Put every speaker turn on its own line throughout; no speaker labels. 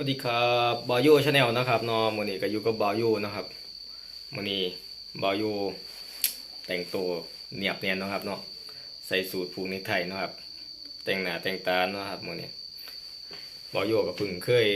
วัสดีครับบอยโยชาแนลนะครับนอมือนี้ก็อยู่กับบอยโยนะครับมือนี้บอยโยแต่งตัวเนียบเนียนนะครับเนาะใส่สูทผูกนิไทเนะครับ แต่งหน้าแต่งตาเนาะครับมือนี้บอยโยก็เพิ่งเคย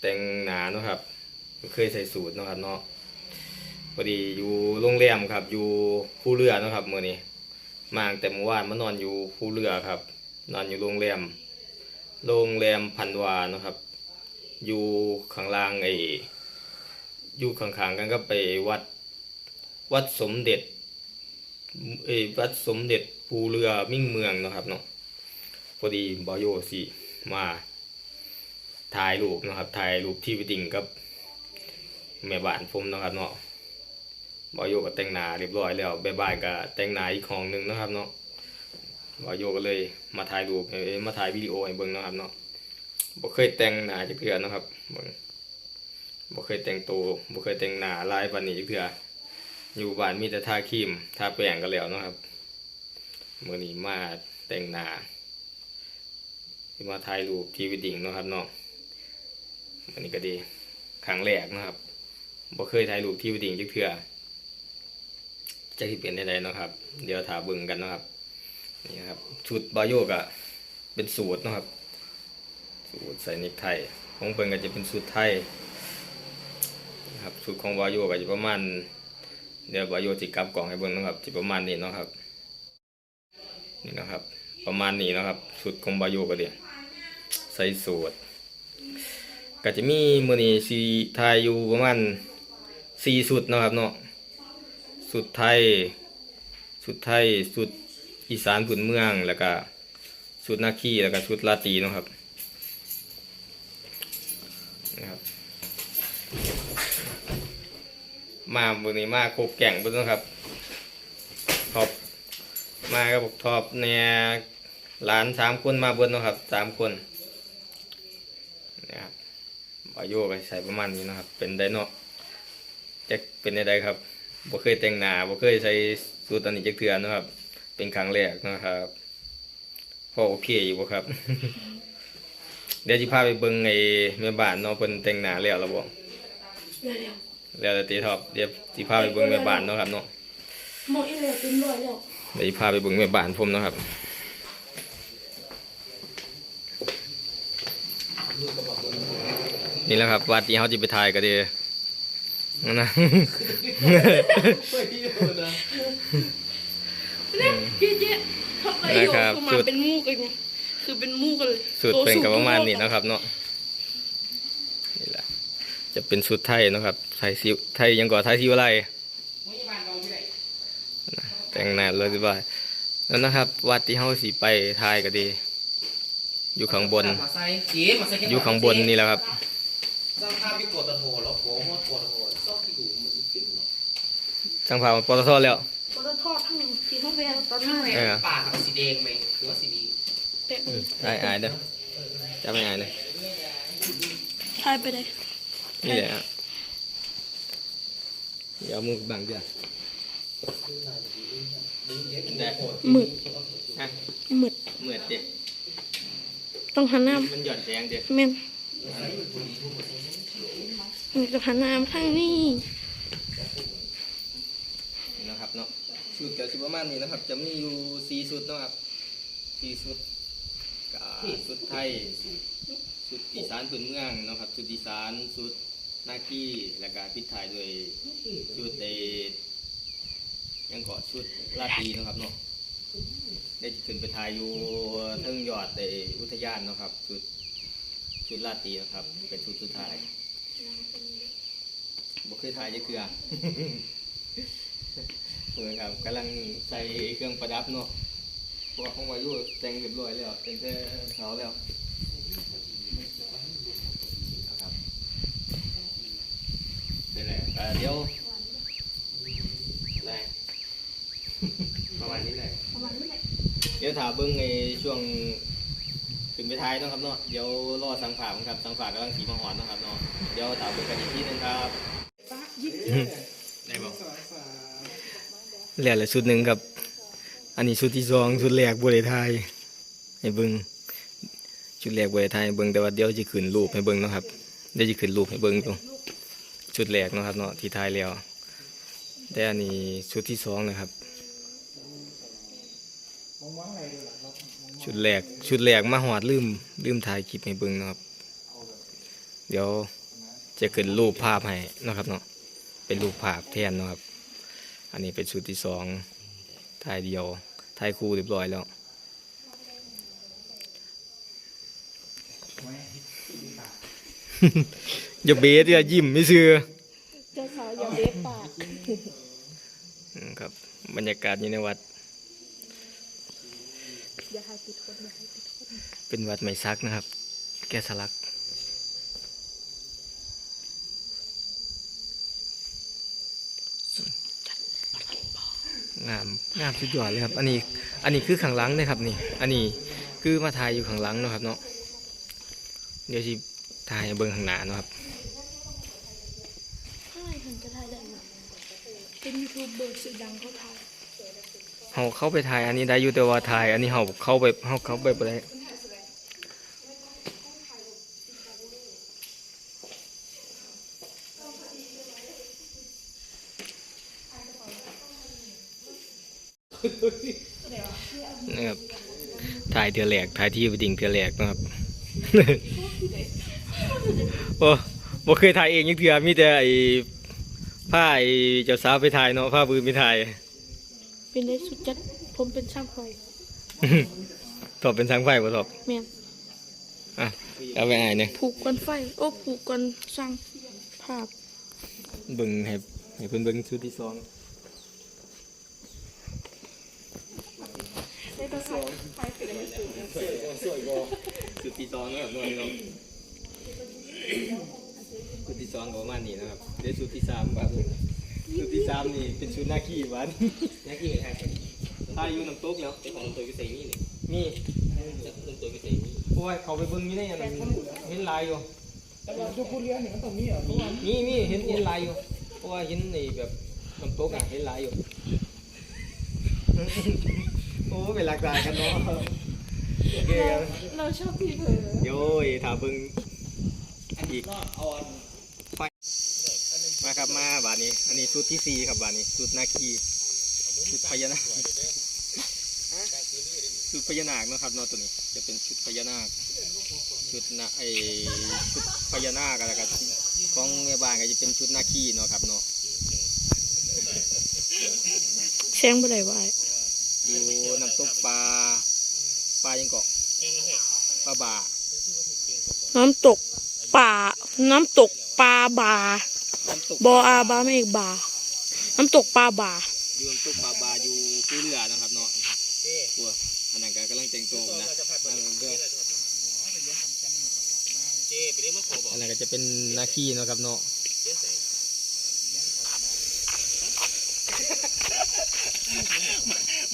แต่งหน้าเนาะครับ เคยใส่สูทเนาะครับเนาะพอดีอยู่โรงแรมครับ อยู่ภูเรือนะครับมือนี้มางแต่เมื่อวานมานอนอยู่ภูเรือครับ นอนอยู่โรงแรมโรงแรมพันวาเนาะครับ อยู่ข้างล่างไอ้อยู่ข้างๆกันก็ไปวัดวัดสมเด็จเอ้วัดสมเด็จภูเรือมิ่งเมืองนะครับเนาะพอดีบอยโยสิมาถ่ายรูปนะครับถ่ายรูปที่วิดิ่งกับแม่บ้านผมนะครับเนาะบอยโยก็แต่งหน้าเรียบร้อยแล้วแม่บ้านก็แต่งหน้าอีกของหนึ่งนะครับเนาะบอยโยก็เลยมาถ่ายรูปเอ้ยมาถ่ายวิดีโอให้เบิ่งนะครับเนาะ บ่เคยแต่งหนาจักเทื่อเนะครับเบิ่งบ่เคยแต่งตัวบ่เคยแต่งหนาลายปานนี้จักเทื่ออยู่บ้านมีแต่ทาครีมทาแป้งก็แล้วนะครับมื้อนี้มาแต่งหนามาถ่ายรูปพรีเวดดิ้งนะครับเนาะมื้อนี้ก็ดีครั้งแรกนะครับบ่เคยถ่ายรูปพรีเวดดิ้งจักเทื่อจะสิเป็นได้ใดเนะครับ เดี๋ยวถาบิ่งกันนะครับนี่ครับชุดบาโยกอะเป็นสูตรนะครับ สูตรใส่นิกไทยของเพิ่นก็จะเป็นสูตรไทยนะครับสูตรของวายโยก็จะประมาณเดี๋ยววาโยจิกลับกล่องให้เบิ่งนะครับจะประมาณนี้เนาะครับนี่นะครับ ประมาณนี้นะครับสูตรของวายโยก็เดียใส่สูตรก็จะมีมือนี้สีไทยอยู่ประมาณสี่สูตรนะครับเนาะสูตรไทยสูตรไทยสูตรอีสานพื้นเมืองแล้วก็สูตรนาคีแล้วก็สูตรลาตีนะครับ มาบุนี้มาโคกแก่งเบุนครับท็อปมากับบอกท็อปเนี่ยหลานสามคนมาเบุญนะครับสามคนนะครับอายุก็ใส่ประมาณนี้นะครับ เป็นไดโนจะเป็นไดครับบ่เคยแต่งหน้าบ่เคยใส่สูตรตอนนี้จักเทือนนะครับ เป็นครั้งแรกนะครับพอโอเคอยู่บ่ครับ เดี๋ยวจิพาไปเบิ่งไอ้แม่บ้านเนาะเพิ่นแต่งหน้าแล้วล้วบ่
เร็ว
แล้วแต่ตีท็อปเดี๋ยวจิพาไปเบิ่งแม่บ้านเนาะครับเนาะ
ๆหมดอีเลยเป็นร้อยแล้ว
เดี๋ยวจิพาไปเบิ่งแม่บ้านผมเนาะครับนี่แหละครับวัดที่เฮาสิไปถ่ายก็ดีนั่นนะ
เนี่ยเจ๊เจ๊ทำอะไรอยู่
นะครับ
คือ
สุ
มา
ด
เป็นมูกกันไงคือเป็นมูกกันเลย
สุดเป็นกับประมาณนี้เนาะครับเนาะนี่แหละ จะเป็นสุดไทยเนาะครับไทยซิวไทยยังก่อไทยซิวอะไรนะแต่งหน้าเลยสบายแล้วนะครับวัดที่เฮาสิไปถ่ายก็ดี อยู่ข้างบน
มาใส่จีมาใส่แค่
อยู่ข้างบนนี่แหละครับ
สร้างภาพอยู่กดตะโถแล้วโผล่หัวกดตะโถซอกที่ดูเหมือนฟิล์มเนาะ
ช่างภาพปตทแล้ว
ก็จะทอดทั้งทีทั้งแววตอนหน้า
แห
เลย
วนปากเอาสีแดงไหมหรือว่าสีดี
เป๊ะ
อายอายเด้อจะไม่อายเลย
ทายไปเลย
นี่แหละฮะเดี๋ยวเอามือบังเดี๋ยวได้
หมึก
ฮะ
หมึก
เหมือนเด็ก
ต้องหันหน้า
มันหย่อนแสงเด็ก
เมนมันจะหันหน้ามาทางนี้
นะครับเนาะชุดเกี่ยวกับประมาณนี้นะครับ จะมีอยู่สี่ชุดเนาะครับสี่ชุดกับชุดไทยชุดอีสานพื้นเมืองเนาะครับชุดอีสานชุ ดนาคีแล้วก็พิดท้ายด้วยชุดเอยังเกาะชุดลาตีนะครับเนาะได้ขึ้นไปถ่ายอยู่เทิงยอดในอุทยานนะครับชุดชุดลาตีนะครับ เป็นชุดสุดท้ายบ่เคยถ่ายจะเกลือเหมือนครับกำลังใส่เครื่องประดับเนาะเพราะว่าของวายุแต่งเรียบร้อยแล้วแต่งแต่เสาแล้วนะครับนี่แหละเอ่อเดี๋ยวอะไรประมาณนี้แหละ
ประมาณนี้แหละ
เดี๋ยวถามเบิ้งในช่วงขึ้นไปท้ายเนาะครับเนาะเดี๋ยวรอสังฝากครับสังฝากกำลังสีมาหอนเนาะครับเนาะเดี๋ยวถามเบิ้งกันอีกทีหนึงครับได้บอกเหลือเหลือชุดหนึ่งครับ อันนี้ชุดที่สองชุดแรกบริไทยให้เบิ้งชุดแรกไว้ถ่ายให้เบิ่งแต่ว่าเดี๋ยวจะขึ้นรูปให้เบิ่งเนาะครับเดี๋ยวจะขึ้นรูปให้เบิ่งอยู่ ชุดแรกนะครับเนาะที่ถ่ายแล้วแต่อันนี้ชุดที่สองนะครับ ชุดแรกชุดแรกมาหอดลืมลืมถ่ายคลิปให้เบิ่งนะครับ เดี๋ยวจะขึ้นรูปภาพให้นะครับเนาะเป็นรูปภาพแทนนะครับ อันนี้เป็นชุดที่สองถ่ายเดียวถ่ายคู่เรียบร้อยแล้ว อย่าเบสอย่ายิ้มไม่ซื้อ
เจ้าสาวอย่าเล็บปาก
อืมครับ บรรยากาศอยู่ในวัด
อย่าให้ติดคนอย่าให้ติดคน
เป็นวัดไม้ซักนะครับ แกะสลักงามงามสุดยอดเลยครับ อันนี้ อันนี้คือข้างหลังนะครับนี่ อันนี้คือมาถ่ายอยู่ข้างหลังเนาะครับเนาะ เดี๋ยวสิ ถ่ายเบิ่งข้างหน้านะครับ
ใช่ถึงจะถ่ายได้ไหมเป็นยูทูบเบอร์ชื่อดังเขาถ่าย
เขาเข้าไปถ่ายอันนี้ได้อยู่แต่ว่าถ่าย อันนี้เขาเข้าไปเขาเข้าไปบ่ได้นะครับถ่ายเทือแหลกถ่ายที่ไปดิ่งเทือแหลกนะครับ โอ้บ่เคยถ่ายเองยังเทือมีแต่ไอ้ผ้าไอ้เจ้าสาวไปถ่ายเนาะผ้าปืนไปถ่าย
เป็นได้สุดจัดผมเป็นช่างไฟ
ตอบเป็นทางไฟบ่ตอบ
แม่น
อะเอาไปอ่านเนี่ย
ผูกกันไฟ โอ้ผูกกันสร้างภาพ
เบิ่งให้ให้เพิ่นเบิ่งชุดที่สอง
ได้ก็สวยไฟเป็นอะไรสวย
สวยบ่ชุดที่สองนะครับน้อยน้อง ชุดที่สองก็ประมาณนี้นะครับเดี๋ยวชุดที่สามครับชุดที่สามนี่เป็นชุดหน้าขี้หวาน
นักกี่ถ่าย
ถ่ายอยู่น้ำตกแล้ว
เป็นของตัวกิเซนี่นี่
นี่
เป็นตัวกิเซนี่
โอ้ยเขาไปเบิ่งอยู่ในอันนั้นเห็นลายอยู่
แต่ว่าทุกคนเรียนเนี่ยมันต้องมีอะเพราะว่า
มีมีเห็นเห็นลายอยู่เพราะว่าเห็นในแบบน้ำตกอะเห็นลายอยู่โอ้เป็นหลักฐานกันเนาะโอเคครับ
เราชอบพี่เผลอ
เดี๋ยวถามเบิ่ง อีก
ก็ออน
มาครับมาบาทนี้ อันนี้ชุดที่สี่ครับบาทนี้ชุดนาคีชุดพญานาคชุดพญานาคเนาะครับเนาะตัวนี้ จะเป็นชุดพญานาคชุดนะไอชุดพญานาคอะไรกันของแม่บ้านก็จะเป็นชุดนาคีเนาะครับเนาะ
แซงบ่ได้ไว้
อยู่น้ำตกปลาปลายังเกาะปลาบ่า
น้ำตก ป่า น้ำตกปลาบา
น้ำตก
บออาบาไม่เอกบา น้ำตกปลาบา
อยู่น้ำตกปลาบ่าอยู่ผู้เรือนะครับเนาะตัวอันนั้นก็กำลังแต่งตัวอยู่นะนั่นเด้อ
เจไปเรียกมาขอบอก
อันนั้นก็จะเป็นนาคีเนาะครับเนาะ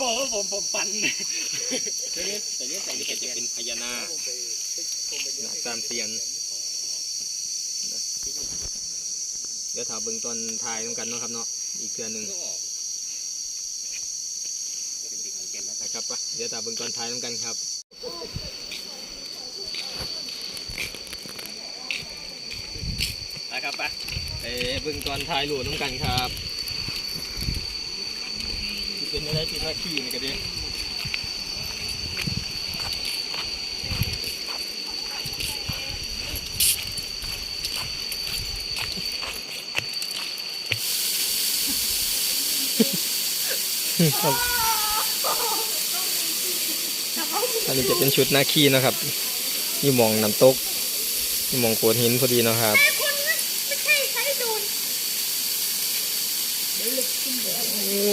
บอกว่าผมผมปัน
แต่เนี้แต่เนี้แต่เนี้ก็จะเป็นพญานาคนาคสามเสียนเดี๋ยวถาเบิ่งตอนถ่ายนำกันเนาะครับเนาะอีกเทือหนึ่งนะครับปะเดี๋ยวถาเบิ่งตอนถ่ายนำกันครับนะครับปะไปเบิ่งตอนถ่ายรูปนำกันครับเป็นอะไรที่ท่าขี้นี่ก็ดี ครับอันนี้จะเป็นชุดหน้าขี้นะครับอยู่มองน้ำตกอยู่มองโขดหินพอดีนะครับโอ้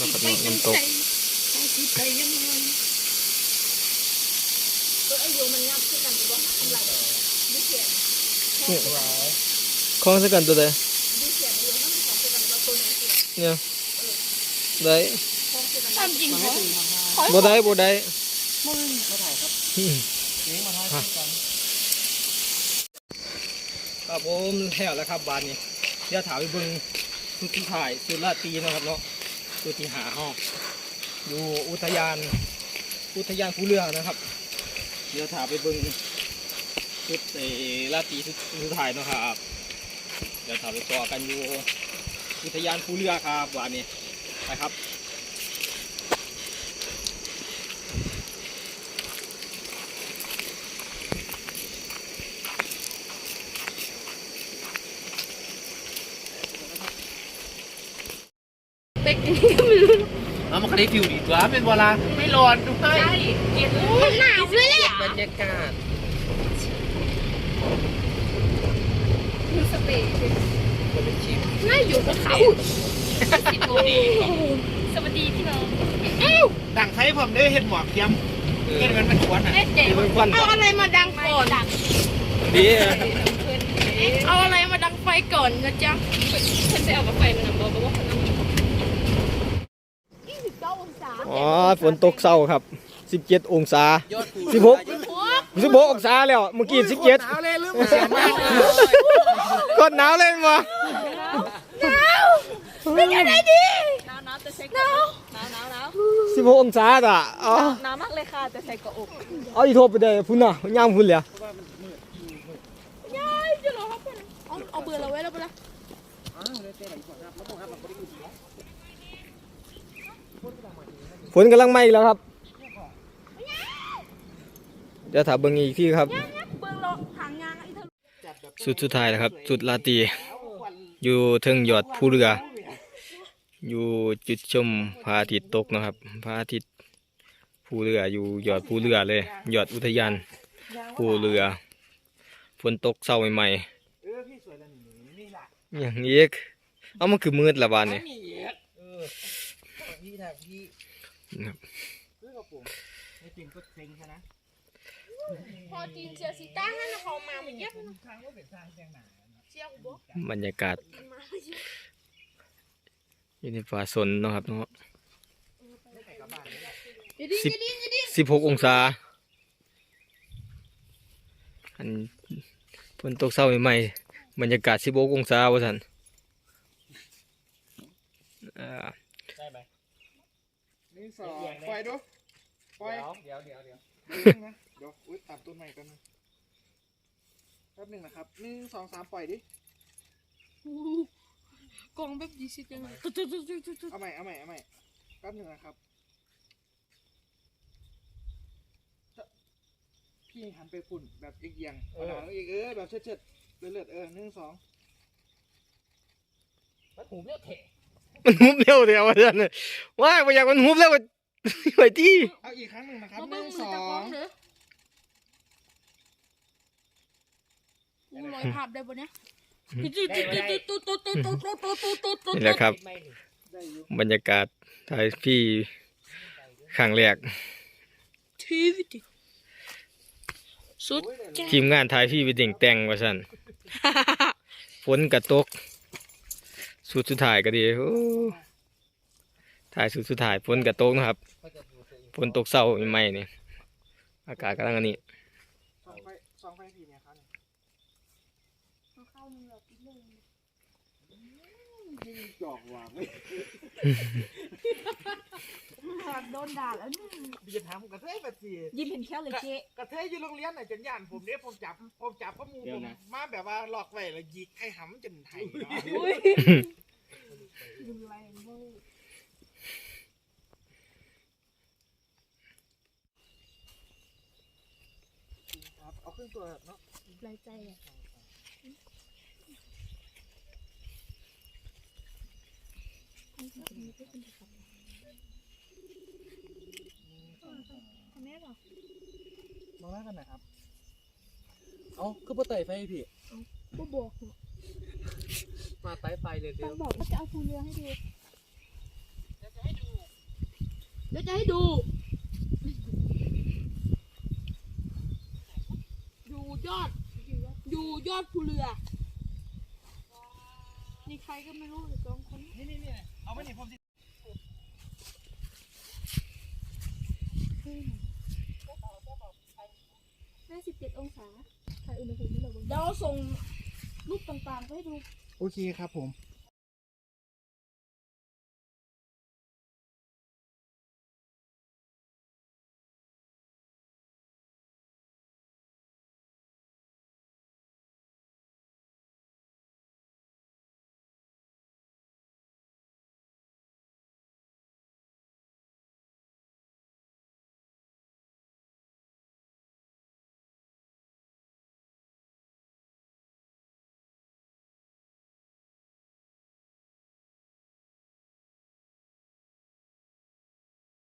นะครับน้ำตกค ล้องสักกันตัวใดเนี่ยได้
ตามจริงเหรอ
บ่ได้บ่ได้
เลี้ยงมาทายกัน
ครับผมแล้วแล้วครับบานนี้เดี๋ยวถามไปเบิ่งชุดที่ถ่ายชุดลาตรีเนะครับเนาะชุดที่หาห้อง
อยู่อุทยาน อุทยานภูเรือนะครับเดี๋ยวถาไปเบิ่งชุดเอราตรีชุดสุดท้ายนะครับ เดี๋ยวถาไปต่อกันอยู่อุทยานภูเรือครับวันนี้ไปครับ
เป็กนี่ก็ไม่รู้
เอามาคดีฟิวดีกว่าเป็นเวลาไม่ร้อนด้วย
มันหนาวด้วยแหละ
บรรยากาศ
เปร
ม่อยู่กับเขา
สมงวัสดีพี่น้องเอ้า
ดังไทยผมได้เห็นหมอกเย้ำเห็นมันเป็นควันอะ
เป็
นควัน
เอาอะไรมาดังก่อน
ดี
เอาอะไรมาดังไฟก่อนนะจ๊ะ
ฉันจะเอาไฟมานำบอกว่าคนนั้
นอ๋
อฝนตกเศร้าครับ 17 องศา
16 สิ
บหองศาแล้วเมื่อกี้สิเกีด
หนาวเลยลืมก
ดหนาวเลยมั้ย
เป็นยังไงดี
หนาวหนาวแต่ใส่กระอกหนาวหนาวหนาว
สิบหองศาอะอ๋อ
หนาวมากเลยค่ะแต่ใส่กระอก
เอาอีโทบไปได้พุ่นอะย่างพุ่นเลย
ยายจะรอครับเอาเอาเบื่อเราไว้แล้วปะล่ะ
ฝนกำลังไหม้แล้วครับ ดี๋ยวถามเบิ่งอีกที่ครับ
เบอร์เราหางงานอีเธอ
สุดสุดท้ายแล้วครับ สุดลาตีอยู่เทิงยอดภูเรือ อยู่จุดชมพระอาทิตย์ตกนะครับพระอาทิตย์ภูเรืออยู่ยอดภูเรือเลยยอดอุทยานภูเรือฝนตกเศร้าใหม่ๆอย่างนี้เอามันคือมืดละบานเนี่ย
พี่ถ่ายพี่
ครับ
ซื้อกระปุกไม่จริงก็เซ็งซะนะ
พอจีนเชียร์ซีต้าให้เขามาเหมือนเงี้ย
ทางก็เป็นสร้างแจ้งหนา
เชียร์กูบอก
บรรยากาศ
มาไม่เยอะ
อยู่ในป่าสนเนาะครับเนาะ
จะดีจะดีจะดี
สิบหกองศา อันฝนตกเศร้าใหม่ๆบรรยากาศสิบหกองศาวะสันอ่า
ได้ไหม
นี่สองปล่อยดูปล่อย
เดี๋ยวเดี๋ยวเดี๋ยว
นะเดี๋ยวอุ้ยตัดต้นใหม่กันงแป๊บหนึ่งนะครับหนึ่งสองสามปล่อยดิ
กองแบบดีสิจังเลยตุ๊ดตุ๊ดตุ๊ดตุ๊ดตุ๊ด
เอาใหม่เอาใหม่เอาใหม่แป๊บหนึ่งนะครับจะพี่หันไปฝุ่นแบบเอียงๆเอาหนาอีกเออแบบเชิดๆเลือดๆเออหนึ่งสอง
มันหูเรียกเถะ
มันหุบเร็วเดียววะสันว้ายบ่อยากมันหุบเร็วกว่าไปที่
เอาอีกครั้งหนึ่งนะครับ
มา
ห
เบิ้
นึ่
ง
ง
มื
ส
อ
อ
จะกองงเด้อกูลอยภาพได้ปะเนี่ยตุ๊ดตุ๊ดตุ๊ดตุ๊ดตุ๊ดตุ๊ดตุ๊ดตุ๊ดตุ๊ดตุ๊ด
นี่แหละครับ
ไม่หนึ่ง
ได้อยู่
บรรยากาศถ่ายพี่ครั้งแรก
ทีวิตสุดจ้า
ทีมงานถ่ายพี่ไปแต่งแต่งว่าสันฝนกระตก สุดสุดท้ายก็ดีโอ้ถ่ายสุดสุดท้ายฝนกระตกนะครับ
ก็จะดูตัวเอง
ฝนตกเศร้าใหม่ๆนี่อากาศกำลังอันนี้
สองไฟสองไฟผีเนี่ยครับ จอกวางเลย
โดนด่าแล้วนี่
เบียดถามผมกระเทยแบบสี่
ยิ้มเห็นแค่เลยเจ๊
กระเทยอยู่โรงเรียนน่ะจนย่านผมเนี่ยผมจับผมจับข้อมูลผมมาแบบว่าหลอกไว้แล้วยิกให้หำจนไทยเนาะครับเอาขึ้นตัวเนาะ
รายใจอะ ทำไมหรอ
มองหน้ากันหน่อยครับ
เอาคือปะเตยไฟพี่
กูบอกเนอะ
มาไต้ไฟเลยเดี๋
ต้
ย
อ
ว
งบอกว่าจะเอาภูเรือให้ดู เดี๋ยวจะให้ดูเดี๋ยวจะให้ดูดูยอดดูยอดภูเรือ นี่ใครก็ไม่รู้เลยสองคน
นี่นี่นี่ เอาไปนี่ผมสิ
ห้าสิบเจ็ดองศาถ่ายอุณหภูมิไม่ลงเดี๋ยวเราส่งรูปต่างๆไปให้ดู
โอเคครับผม